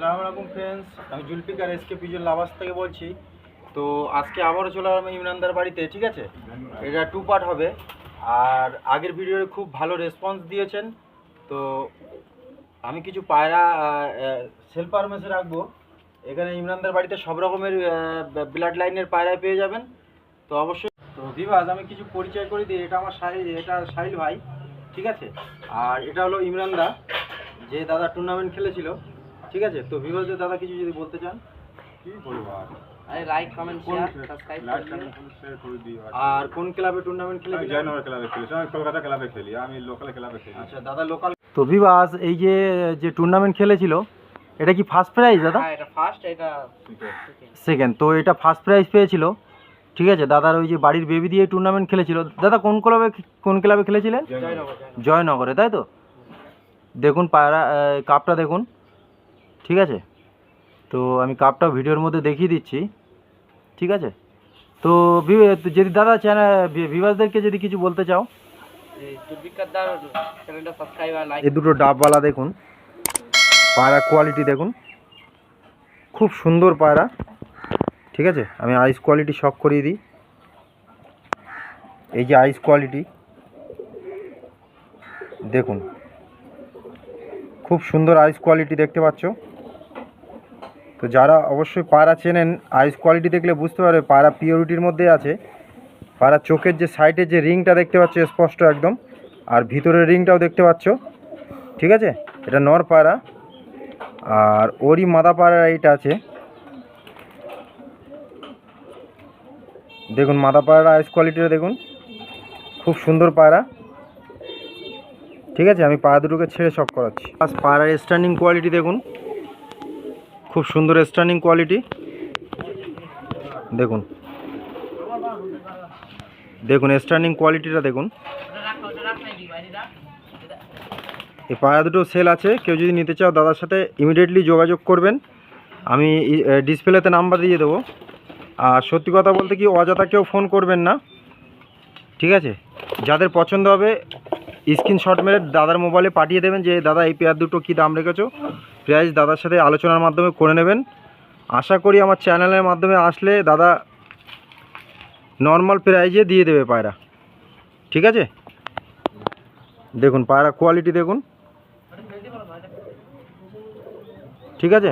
আসসালামু আলাইকুম ফ্রেন্ডস আমি জুলফিকার এসকে পিজুল লাভাস থেকে বলছি। তো আজকে আবারও চলে আসলাম ইমরানদার বাড়িতে ঠিক আছে? এটা টু পার্ট হবে। আর আগের ভিডিওতে খুব ভালো রেসপন্স দিয়েছেন। তো আমি কিছু পায়রা সেল পারমেসে রাখব। এখানে ইমরানদার বাড়িতে সব রকমের ব্লাড লাইনের পায়রা পেয়ে যাবেন। তো অবশ্যই তো বিভাজ আমি কিছু পরিচয় করে দিই। এটা আমার সাহিল এটা সাহিল ভাই ঠিক আছে? আর এটা হলো ইমরানদা যে দাদা টুর্নামেন্ট খেলেছিল। ঠিক আছে? তো বিভাজের দাদা কিছু যদি বলতে চান? কি বলব আর? আরে লাইক কমেন্ট কোন শেয়ার সাবস্ক্রাইব করে কমেন্ট শেয়ার করে দিও আর কোন ক্লাবে টুর্নামেন্ট খেলেছিল জয়নগর ক্লাবে খেলি আমি কলকাতা ক্লাবে খেলি আমি লোকাল ক্লাবে খেলি। আচ্ছা দাদা লোকাল তো বিভাস এই যে যে টুর্নামেন্ট খেলেছিল এটা কি ফার্স্ট প্রাইজ দাদা? হ্যাঁ এটা ফার্স্ট এটা। সেকেন্ড তো এটা ফার্স্ট প্রাইজ পেয়েছিল। ঠিক আছে দাদার ওই যে বাড়ির বেবি দিয়ে টুর্নামেন্ট খেলেছিল। দাদা কোন ক্লাবে কোন ক্লাবে খেলেছিলেন? জয়নগর জয়নগর। জয়নগর জয়নগরে তাই তো? দেখুন পায়রা কাপটা দেখুন। ঠিক আছে? তো আমি কাপটা ভিডিওর মধ্যে দেখিয়ে দিচ্ছি। ঠিক আছে? তো যদি দাদা চ্যানেল বিভাসদেরকে যদি কিছু বলতে চাও। এই দুটো ডাবওয়ালা দেখুন। পায়রা কোয়ালিটি দেখুন। খুব সুন্দর পায়রা। ঠিক আছে? আমি আইস কোয়ালিটি শক করিয়ে দিই। এই যে আইস কোয়ালিটি দেখুন। খুব সুন্দর আইস কোয়ালিটি দেখতে পাচ্ছ। তো যারা অবশ্যই পায়রা চেনেন আইস কোয়ালিটি দেখলে বুঝতে পারবে পায়রা পিওরিটির মধ্যে আছে। পায়রা চোখের যে সাইডে যে রিংটা দেখতে পাচ্ছ স্পষ্ট একদম। আর ভিতরের রিংটাও দেখতে পাচ্ছ। ঠিক আছে? এটা নর পায়রা। আর ওরই মাদা পায়রা এইটা আছে। দেখুন, মাদা পায়রা আইস কোয়ালিটিটা দেখুন। খুব সুন্দর পায়রা। ঠিক আছে? আমি পায়রা দুটোকে ছেড়ে শখ করাচ্ছি। পায়রার স্ট্যান্ডিং কোয়ালিটি দেখুন। খুব সুন্দর স্ট্যান্ডিং কোয়ালিটি দেখুন। দেখুন স্ট্যান্ডিং কোয়ালিটিটা দেখুন। এই পায়রা দুটো সেল আছে। কেউ যদি নিতে চাও দাদার সাথে ইমিডিয়েটলি যোগাযোগ করবেন। আমি ডিসপ্লেতে নাম্বার দিয়ে দেবো। আর সত্যি কথা বলতে কি অযথা কেউ ফোন করবেন না। ঠিক আছে? যাদের পছন্দ হবে স্ক্রিনশট মেরে দাদার মোবাইলে পাঠিয়ে দেবেন যে, দাদা, এই পেয়ার দুটো কী দাম রেখেছো? প্রাইস দাদার সাথে আলোচনার মাধ্যমে করে নেবেন। আশা করি আমার চ্যানেলের মাধ্যমে আসলে দাদা নর্মাল প্রাইজে দিয়ে দেবে পায়রা। ঠিক আছে? দেখুন, পায়রা কোয়ালিটি দেখুন। ঠিক আছে?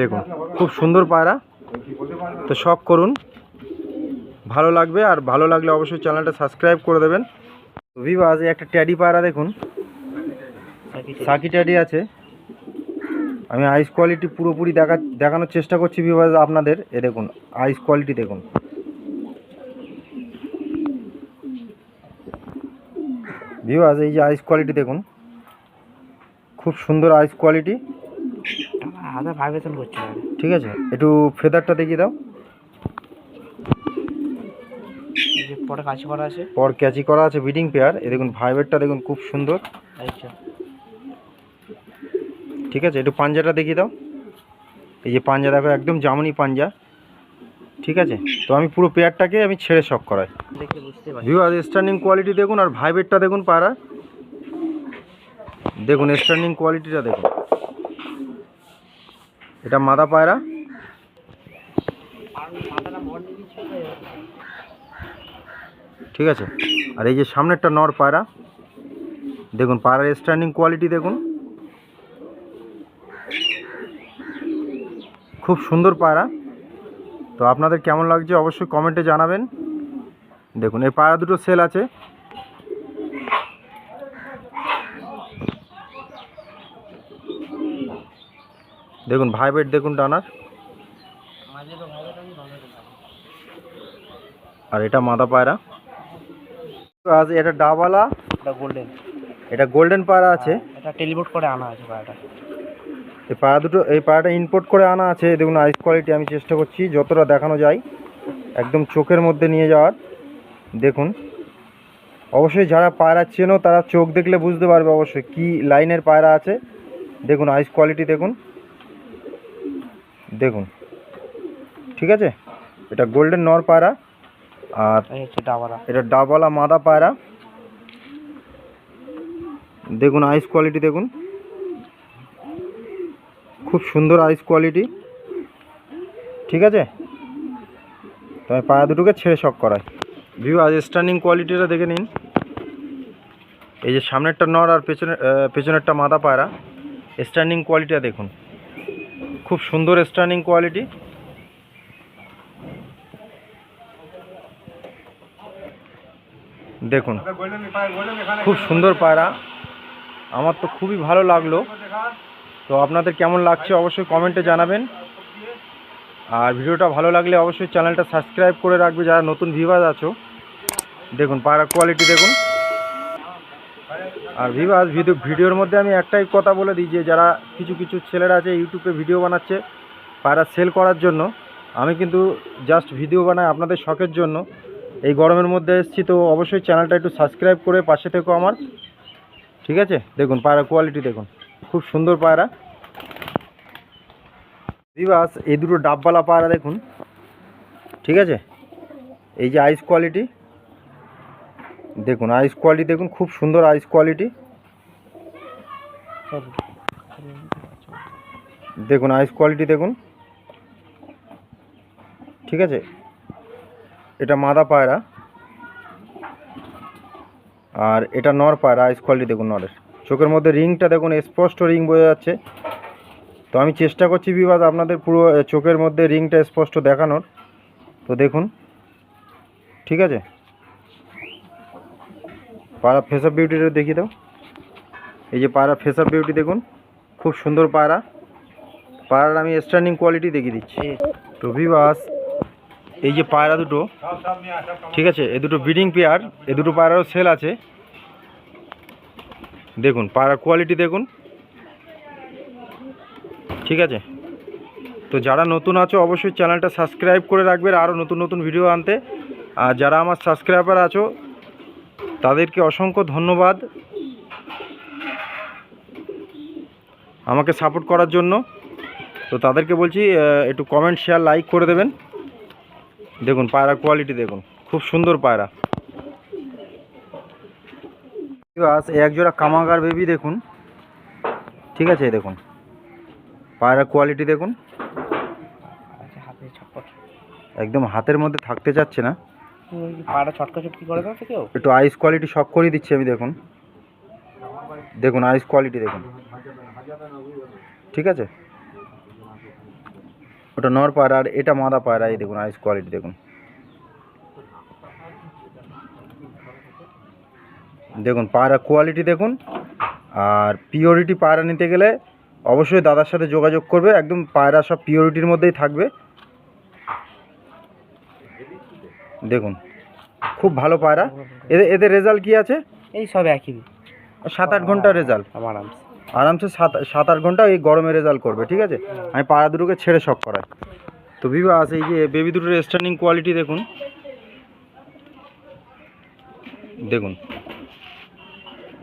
দেখুন, খুব সুন্দর পায়রা। তো শখ করুন। ভালো লাগবে আর ভালো লাগলে অবশ্যই চ্যানেলটা সাবস্ক্রাইব করে দেবেন। ভিভাজ একটা ট্যাডি পায়রা দেখুন। সাকি ট্যাডি আছে। আমি আইস কোয়ালিটি পুরোপুরি দেখা দেখানোর চেষ্টা করছি ভিভাজ আপনাদের। এ দেখুন আইস কোয়ালিটি দেখুন। ভিভাজ এই যে আইস কোয়ালিটি দেখুন। খুব সুন্দর আইস কোয়ালিটি হাতে ভাইব্রেশন করছে ঠিক আছে একটু ফেদারটা দেখিয়ে দাও। পরে কাজ করা আছে। পর ক্যাচি করা আছে বিডিং পেয়ার এ দেখুন ভাইবেটটা দেখুন খুব সুন্দর। আচ্ছা। ঠিক আছে? একটু পাঞ্জাটা দেখিয়ে দাও। এই যে পাঞ্জা দেখো একদম জামনি পাঞ্জা। ঠিক আছে? তো আমি পুরো পেয়ারটাকে আমি ছেড়ে শখ করাই। দেখে বুঝতে পারি ভিউ আর স্ট্যান্ডিং কোয়ালিটি দেখুন আর ভাইবেটটা দেখুন পায়রা দেখুন স্ট্যান্ডিং কোয়ালিটিটা দেখুন। এটা মাদা পায়রা। ঠিক আছে? আর এই যে সামনেরটা নর পায়রা। দেখুন পায়রার স্ট্যান্ডিং কোয়ালিটি দেখুন। খুব সুন্দর পায়রা। তো আপনাদের কেমন লাগছে অবশ্যই কমেন্টে জানাবেন। দেখুন এই পায়রা দুটো সেল আছে। দেখুন ভাইবেট দেখুন তো আর এটা মাদা পায়রা। আজ এটা ডাবালা। এটা গোল্ডেন এটা গোল্ডেন পায়রা আছে। এটা টেলিপোর্ট করে আনা আছে পায়রাটা। এই পায়রা দুটো এই পায়রাটা ইম্পোর্ট করে আনা আছে। দেখুন আইস কোয়ালিটি আমি চেষ্টা করছি যতটা দেখানো যায় একদম চোখের মধ্যে নিয়ে যাওয়ার। দেখুন অবশ্যই যারা পায়রা চেনো তারা চোখ দেখলে বুঝতে পারবে অবশ্যই কি লাইনের পায়রা আছে। দেখুন আইস কোয়ালিটি দেখুন। দেখুন ঠিক আছে? এটা গোল্ডেন নর পায়রা আর এটা ডাবওয়ালা মাদা পায়রা। দেখুন আইস কোয়ালিটি দেখুন। খুব সুন্দর আইস কোয়ালিটি ঠিক আছে? তো আমি পায়া দুটোকে ছেড়ে শখ করাই। ভিউ আজ স্টার্নিং কোয়ালিটিটা দেখে নিন। এই যে সামনেরটা নর আর পেছনে পেছনেরটা মাদা পায়রা। স্ট্যান্ডিং কোয়ালিটিটা দেখুন। খুব সুন্দর স্ট্যান্ডিং কোয়ালিটি দেখুন, খুব সুন্দর পায়রা। আমার তো খুবই ভালো লাগল। তো আপনাদের কেমন লাগছে অবশ্যই কমেন্টে জানাবেন। আর ভিডিওটা ভালো লাগলে অবশ্যই চ্যানেলটা সাবস্ক্রাইব করে রাখবে যারা নতুন ভিভাস আছো। দেখুন পায়রা কোয়ালিটি দেখুন। আর ভিভাস ভিডিও ভিডিওর মধ্যে আমি একটাই কথা বলে দিই যে যারা কিছু কিছু ছেলেরা আছে, ইউটিউবে ভিডিও বানাচ্ছে পায়রা সেল করার জন্য, আমি কিন্তু জাস্ট ভিডিও বানাই আপনাদের শখের জন্য। এই গরমের মধ্যে এসেছি তো অবশ্যই চ্যানেলটা একটু সাবস্ক্রাইব করে পাশে থেকো আমার। ঠিক আছে? দেখুন পায়রা কোয়ালিটি দেখুন। খুব সুন্দর পায়রা। দিবাস এই দুটো ডাববালা পায়রা দেখুন। ঠিক আছে? এই যে আইস কোয়ালিটি দেখুন আইস কোয়ালিটি দেখুন, খুব সুন্দর আইস কোয়ালিটি দেখুন আইস কোয়ালিটি দেখুন। ঠিক আছে? এটা মাদা পায়রা। আর এটা নর পায়রা আইস কোয়ালিটি দেখুন নরের। চোখের মধ্যে রিংটা দেখুন স্পষ্ট রিং বোঝা যাচ্ছে। তো আমি চেষ্টা করছি বিবাদ আপনাদের পুরো চোখের মধ্যে রিংটা স্পষ্ট দেখানোর। তো দেখুন ঠিক আছে? পায়রা ফেস অফ বিউটিটা দেখিয়ে দাও। এই যে পায়রা ফেস অফ বিউটি দেখুন খুব সুন্দর পায়রা পায়রার আমি স্ট্যান্ডিং কোয়ালিটি দেখিয়ে দিচ্ছি। তো বিবাস এই যে পায়রা দুটো ঠিক আছে? এ দুটো ব্রিডিং পেয়ার এ দুটো পায়রারও সেল আছে। দেখুন পায়রার কোয়ালিটি দেখুন। ঠিক আছে? তো যারা নতুন আছো, অবশ্যই চ্যানেলটা সাবস্ক্রাইব করে রাখবে আরও নতুন নতুন ভিডিও আনতে। আর যারা আমার সাবস্ক্রাইবার আছো, তাদেরকে অসংখ্য ধন্যবাদ। আমাকে সাপোর্ট করার জন্য। তো তাদেরকে বলছি একটু কমেন্ট শেয়ার লাইক করে দেবেন। দেখুন পায়রা কোয়ালিটি দেখুন। খুব সুন্দর পায়রা এক জোড়া কামাগার বেবি দেখুন। ঠিক আছে দেখুন। পায়রা কোয়ালিটি দেখুন। একদম হাতের মধ্যে থাকতে চাচ্ছে না। ছটকা ছটকি করে একটু আইস কোয়ালিটি শক করে দিচ্ছি আমি দেখুন। দেখুন আইস কোয়ালিটি দেখুন। ঠিক আছে? ওটা নর পায়রা আর এটা মাদা পায়রা এই দেখুন আইস কোয়ালিটি দেখুন। দেখুন পায়রা কোয়ালিটি দেখুন আর পিওরিটি পায়রা নিতে গেলে অবশ্যই দাদার সাথে যোগাযোগ করবে একদম পায়রা সব পিওরিটির মধ্যেই থাকবে। দেখুন খুব ভালো পায়রা। এদের এদের রেজাল্ট কি আছে? এই সব একই। সাত আট ঘণ্টা রেজাল্ট আরামসে আরামসে সাত সাত আট ঘণ্টা এই গরমে রেজাল্ট করবে ঠিক আছে? আমি পাড়া দুটোকে ছেড়ে শখ করাই। তো বিবাস এই যে বেবি দুটোর স্ট্যান্ডিং কোয়ালিটি দেখুন। দেখুন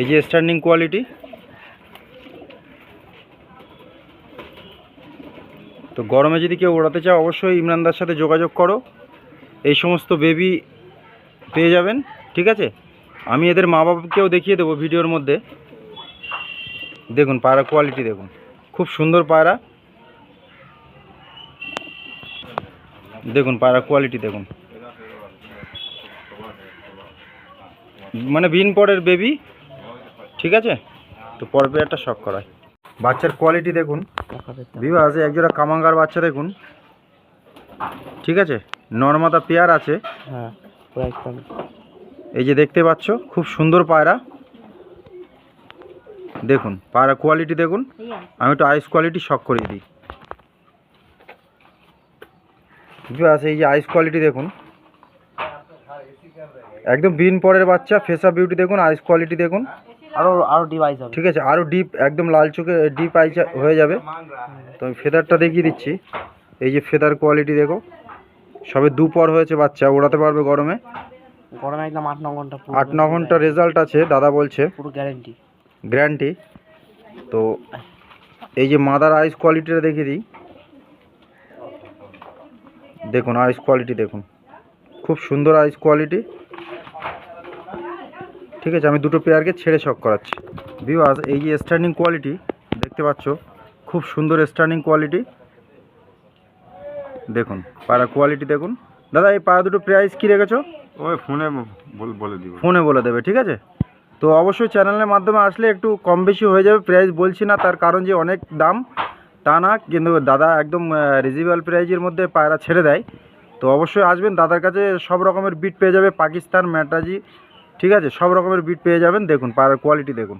এই যে স্ট্যান্ডিং কোয়ালিটি তো গরমে যদি কেউ ওড়াতে চাও, অবশ্যই ইমরানদার সাথে যোগাযোগ করো। এই সমস্ত বেবি পেয়ে যাবেন, ঠিক আছে? আমি এদের মা বাবাকেও দেখিয়ে দেবো ভিডিওর মধ্যে। দেখুন, পায়রা কোয়ালিটি দেখুন। খুব সুন্দর পায়রা। দেখুন, পায়রা কোয়ালিটি দেখুন। মানে বিন পরের বেবি ঠিক আছে? তো পরের পেয়ারটা শখ করায়। বাচ্চার কোয়ালিটি দেখুন। আছে একজোড়া কামাঙ্গার বাচ্চা দেখুন। ঠিক আছে? নর্মাদা পেয়ার আছে। হ্যাঁ এই যে দেখতে পাচ্ছ খুব সুন্দর পায়রা। দেখুন পায়রা কোয়ালিটি দেখুন। আমি একটু আইস কোয়ালিটি শখ করিয়ে দিই। আছে এই যে আইস কোয়ালিটি দেখুন। একদম বিন পরের বাচ্চা ফেসা বিউটি দেখুন আইস কোয়ালিটি দেখুন। আরও আরও ডিভাইস হবে। ঠিক আছে আরও ডিপ একদম লাল চোখে ডিপ আইস হয়ে যাবে। তো আমি ফেদারটা দেখিয়ে দিচ্ছি। এই যে ফেদার কোয়ালিটি দেখো। সবে দুপর হয়েছে বাচ্চা ওড়াতে পারবে গরমে। গরমে একদম আট ন ঘণ্টা পুরো আট ন ঘণ্টা রেজাল্ট আছে দাদা বলছে। পুরো গ্যারেন্টি গ্যারান্টি তো এই যে মাদার আইস কোয়ালিটিটা দেখিয়ে দিই। দেখুন আইস কোয়ালিটি দেখুন। খুব সুন্দর আইস কোয়ালিটি ঠিক আছে আমি দুটো পেয়ারকে ছেড়ে শক করাচ্ছি। বিবাস এই যে স্ট্যান্ডিং কোয়ালিটি দেখতে পাচ্ছ খুব সুন্দর স্টার্নিং কোয়ালিটি দেখুন পায়রা কোয়ালিটি দেখুন। দাদা এই পায়রা দুটো প্রাইস কী রেখেছো? ওই ফোনে বলে দিব। ফোনে বলে দেবে ঠিক আছে? তো অবশ্যই চ্যানেলের মাধ্যমে আসলে একটু কম বেশি হয়ে যাবে প্রাইস বলছি না তার কারণ যে অনেক দাম তা না কিন্তু দাদা একদম রিজনেবল প্রাইজের মধ্যে পায়রা ছেড়ে দেয়। তো অবশ্যই আসবেন দাদার কাছে সব রকমের বিট পেয়ে যাবে পাকিস্তান ম্যাটাজি ঠিক আছে? সব রকমের বিট পেয়ে যাবেন। দেখুন পায়রার কোয়ালিটি দেখুন।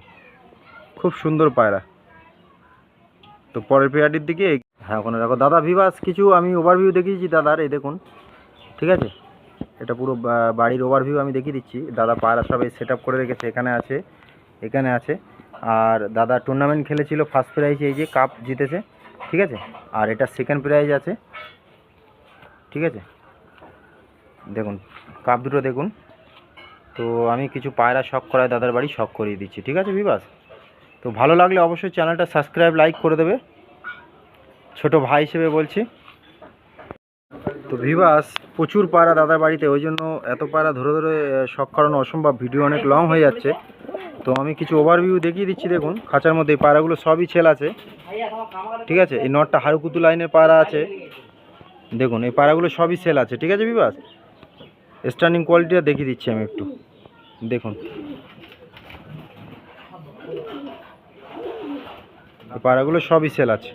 খুব সুন্দর পায়রা। তো পরের পেয়ারটির দিকে হ্যাঁ ওখানে দেখো, দাদা ভিভাস কিছু আমি ওভারভিউ দেখিয়েছি দাদার, এই দেখুন। ঠিক আছে? এটা পুরো বাড়ির ওভারভিউ আমি দেখিয়ে দিচ্ছি। দাদা পায়রা সব এই সেট করে রেখেছে, এখানে আছে এখানে আছে। আর দাদা টুর্নামেন্ট খেলেছিল ফার্স্ট প্রাইজ এই যে কাপ জিতেছে। ঠিক আছে? আর এটা সেকেন্ড প্রাইজ আছে। ঠিক আছে? দেখুন কাপ দুটো দেখুন। তো আমি কিছু পায়রা শখ করায় দাদার বাড়ি শখ করিয়ে দিচ্ছি, ঠিক আছে বিবাস তো ভালো লাগলে অবশ্যই চ্যানেলটা সাবস্ক্রাইব, লাইক করে দেবে। ছোট ভাই হিসেবে বলছি। তো ভিভাস প্রচুর পায়রা দাদার বাড়িতে, ওই জন্য এত পায়রা ধরে ধরে শখ করানো অসম্ভব। ভিডিও অনেক লং হয়ে যাচ্ছে। তো আমি কিছু ওভারভিউ দেখিয়ে দিচ্ছি, দেখুন। খাঁচার মধ্যে এই পায়রাগুলো সবই ছেল আছে। ঠিক আছে? এই নটটা হারুকুতু লাইনের পায়রা আছে। দেখুন, এই পায়রাগুলো সবই সেল আছে। ঠিক আছে বিবাস স্ট্যান্ডিং কোয়ালিটিটা দেখিয়ে দিচ্ছি আমি একটু। দেখুন। পায়রাগুলো সবই সেল আছে।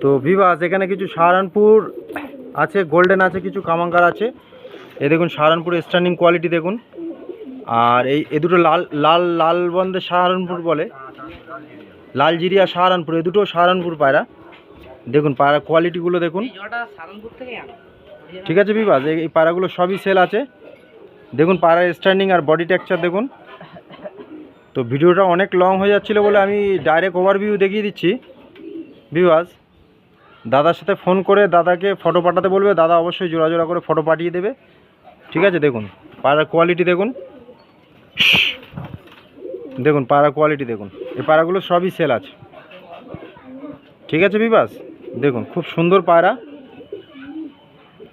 তো ভিভাস এখানে কিছু সাহারানপুর আছে গোল্ডেন আছে, কিছু কামাঙ্কার আছে। এ দেখুন, সাহারানপুর স্ট্যান্ডিং কোয়ালিটি দেখুন। আর এই এ দুটো লাল লাল লাল বন্ধে সাহারানপুর বলে। লাল জিরিয়া সাহারানপুর এ দুটো সাহারানপুর পায়রা। দেখুন, পায়রা কোয়ালিটিগুলো দেখুন। ঠিক আছে বিভাস, এই পায়রাগুলো সবই সেল আছে। দেখুন পায়রার স্ট্যান্ডিং আর বডি টেক্সচার দেখুন। তো ভিডিওটা অনেক লং হয়ে যাচ্ছিল বলে আমি ডাইরেক্ট ওভারভিউ দেখিয়ে দিচ্ছি। বিভাস, দাদার সাথে ফোন করে দাদাকে ফটো পাঠাতে বলবে, দাদা অবশ্যই জোড়া জোড়া করে ফটো পাঠিয়ে দেবে। ঠিক আছে, দেখুন পায়রার কোয়ালিটি দেখুন। দেখুন পায়রা কোয়ালিটি দেখুন। এই পায়রাগুলো সবই সেল আছে। ঠিক আছে বিভাস, দেখুন, খুব সুন্দর পায়রা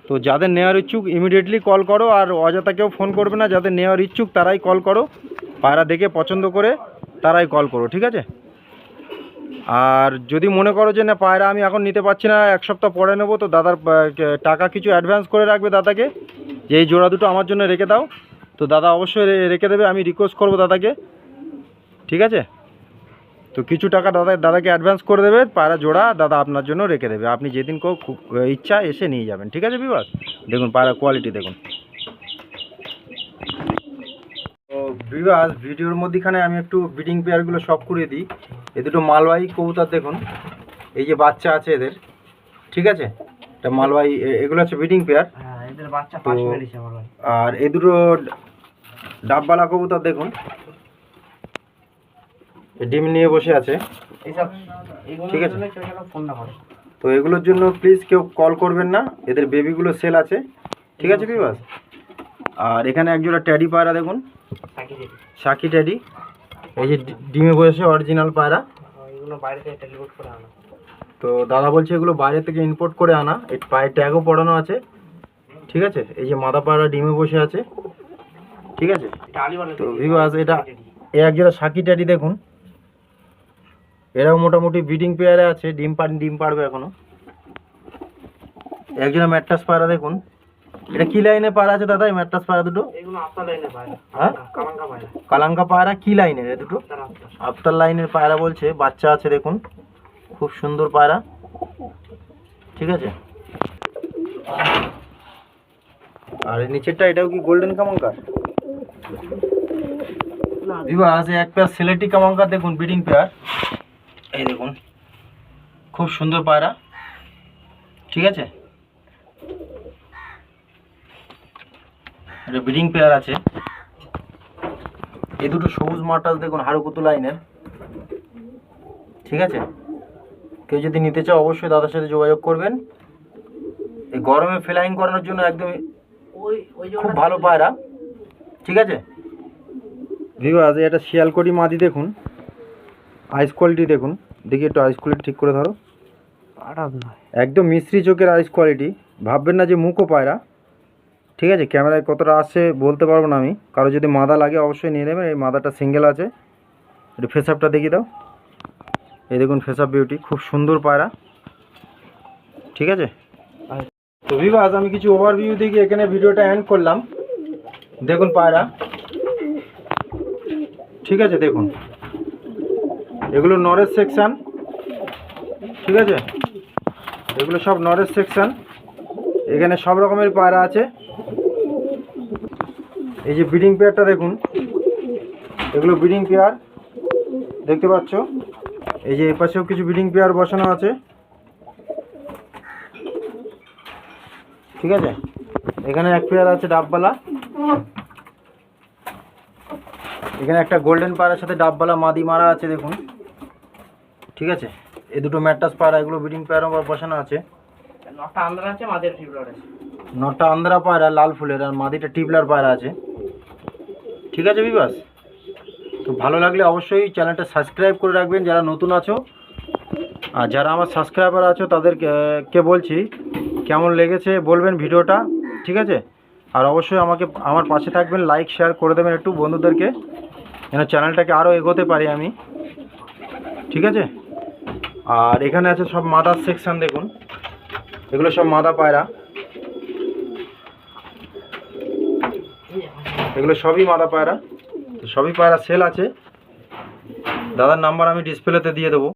তো যাদের নেওয়ার ইচ্ছুক ইমিডিয়েটলি কল করো আর অযথা কেউ ফোন করবে না। যাদের নেওয়ার ইচ্ছুক তারাই কল করো। পায়রা দেখে পছন্দ করে তারাই কল করো, ঠিক আছে? আর যদি মনে করো যে না, পায়রা আমি এখন নিতে পারছি না, এক সপ্তাহ পরে নেব, তো দাদার টাকা কিছু অ্যাডভান্স করে রাখবে দাদাকে। যে এই জোড়া দুটো আমার জন্য রেখে দাও। তো দাদা অবশ্যই রেখে দেবে, আমি রিকোয়েস্ট করব দাদাকে। ঠিক আছে? তো কিছু টাকা দাদা দাদাকে অ্যাডভান্স করে দেবে পায়রা জোড়া দাদা আপনার জন্য রেখে দেবে। আপনি যেদিন কেউ খু- ইচ্ছা এসে নিয়ে যাবেন ঠিক আছে বিবাস দেখুন পায়রা কোয়ালিটি দেখুন। তো বিবাস ভিডিওর মধ্যেখানে আমি একটু ব্রিডিং পেয়ারগুলো সব করিয়ে দিই। এ দুটো মালবাহী কবুতর দেখুন এই যে বাচ্চা আছে এদের ঠিক আছে? এটা মালবাহী এগুলো হচ্ছে ব্রিডিং পেয়ার হ্যাঁ আমার ভাই আর এ দুটো ডাববালা কবুতর দেখুন। ডিম নিয়ে বসে আছে। ঠিক আছে। তো এগুলোর জন্য প্লিজ কেউ কল করবেন না। এদের বেবিগুলো সেল আছে। ঠিক আছে বিবাস আর এখানে একজোড়া ট্যাডি পায়রা দেখুন। সাকি ট্যাডি এই যে ডিমে বসে অরিজিনাল পায়রা। তো দাদা বলছে এগুলো বাইরে থেকে ইম্পোর্ট করে আনা। এই পায়ের ট্যাগও পড়ানো আছে। ঠিক আছে? এই যে মাদা পায়রা ডিমে বসে আছে। ঠিক আছে? তো ভিভাস এটা এ একজোড়া সাকি ট্যাডি দেখুন। এরাও মোটামুটি ব্রিডিং পেয়ারে আছে ডিম পান ডিম পারবে এখনও। একজোড়া ম্যাট্রাস পায়রা দেখুন। এটা কি লাইনে পায়রা আছে দাদা এই ম্যাট্রাস পায়রা দুটো? হ্যাঁ? কালাঙ্কা পায়রা কি লাইনের এ দুটো? তার আফতার লাইনের পায়রা বলছে বাচ্চা আছে দেখুন। খুব সুন্দর পায়রা ঠিক আছে? আর নিচেরটা এটাও কি গোল্ডেন কামাঙ্কার? বিভাস এক পেয়ার সিলেটি কামাঙ্কার দেখুন ব্রিডিং পেয়ার এই দেখুন খুব সুন্দর পায়রা ঠিক আছে? এটা ব্রিডিং পেয়ার আছে। এই দুটো সবুজ মাটাস দেখুন হাড়ুকুতু লাইনের ঠিক আছে? কেউ যদি নিতে চাও অবশ্যই দাদার সাথে যোগাযোগ করবেন। এই গরমে ফ্লাইং করানোর জন্য একদম ওই ওই খুব ভালো পায়রা ঠিক আছে? ভিভাস এটা শিয়ালকড়ি মাদি দেখুন। আইস কোয়ালিটি দেখুন। দেখি একটু আইস কোয়ালিটি ঠিক করে ধরো। একদম মিস্ত্রি চোখের আইস কোয়ালিটি ভাববেন না যে মুখও পায়রা ঠিক আছে ক্যামেরায় কতটা আসছে বলতে পারব না আমি। কারও যদি মাদা লাগে অবশ্যই নিয়ে নেবেন। এই মাদাটা সিঙ্গেল আছে। একটু ফেস আপটা দেখিয়ে দাও। এই দেখুন ফেস অফ বিউটি খুব সুন্দর পায়রা। ঠিক আছে? তো বিভাস আমি কিছু ওভারভিউ দেখি এখানে ভিডিওটা এন্ড করলাম। দেখুন পায়রা। ঠিক আছে দেখুন। এগুলো নরেজ সেকশান ঠিক আছে? এগুলো সব নরেজ সেকশান এখানে সব রকমের পায়রা আছে। এই যে ব্রিডিং পেয়ারটা দেখুন। এগুলো ব্রিডিং পেয়ার দেখতে পাচ্ছ? এই যে এপাশেও কিছু ব্রিডিং পেয়ার বসানো আছে। ঠিক আছে? এখানে এক পেয়ার আছে ডাববালা। এখানে একটা গোল্ডেন পায়রার সাথে ডাববালা মাদি মারা আছে, দেখুন। ঠিক আছে? এই দুটো ম্যাট্রাস পায়রা এগুলো ব্রিডিং পেয়ার বসানো আছে। নটা আন্দ্রা আছে মাদের টিপলার আছে। নটা আন্ধ্রা পায়রা লাল ফুলের আর মাদিটা টিপলার পায়রা আছে। ঠিক আছে বিবাস তো ভালো লাগলে অবশ্যই চ্যানেলটা সাবস্ক্রাইব করে রাখবেন যারা নতুন আছো। আর যারা আমার সাবস্ক্রাইবার আছো তাদেরকে কে বলছি কেমন লেগেছে বলবেন ভিডিওটা ঠিক আছে? আর অবশ্যই আমাকে আমার পাশে থাকবেন লাইক শেয়ার করে দেবেন একটু বন্ধুদেরকে যেন চ্যানেলটাকে আরও এগোতে পারি আমি। ঠিক আছে? আর এখানে আছে সব মাদার সেকশান দেখুন। এগুলো সব মাদা পায়রা। এগুলো সবই মাদা পায়রা। সবই পায়রা সেল আছে। দাদার নাম্বার আমি ডিসপ্লেতে দিয়ে দেবো।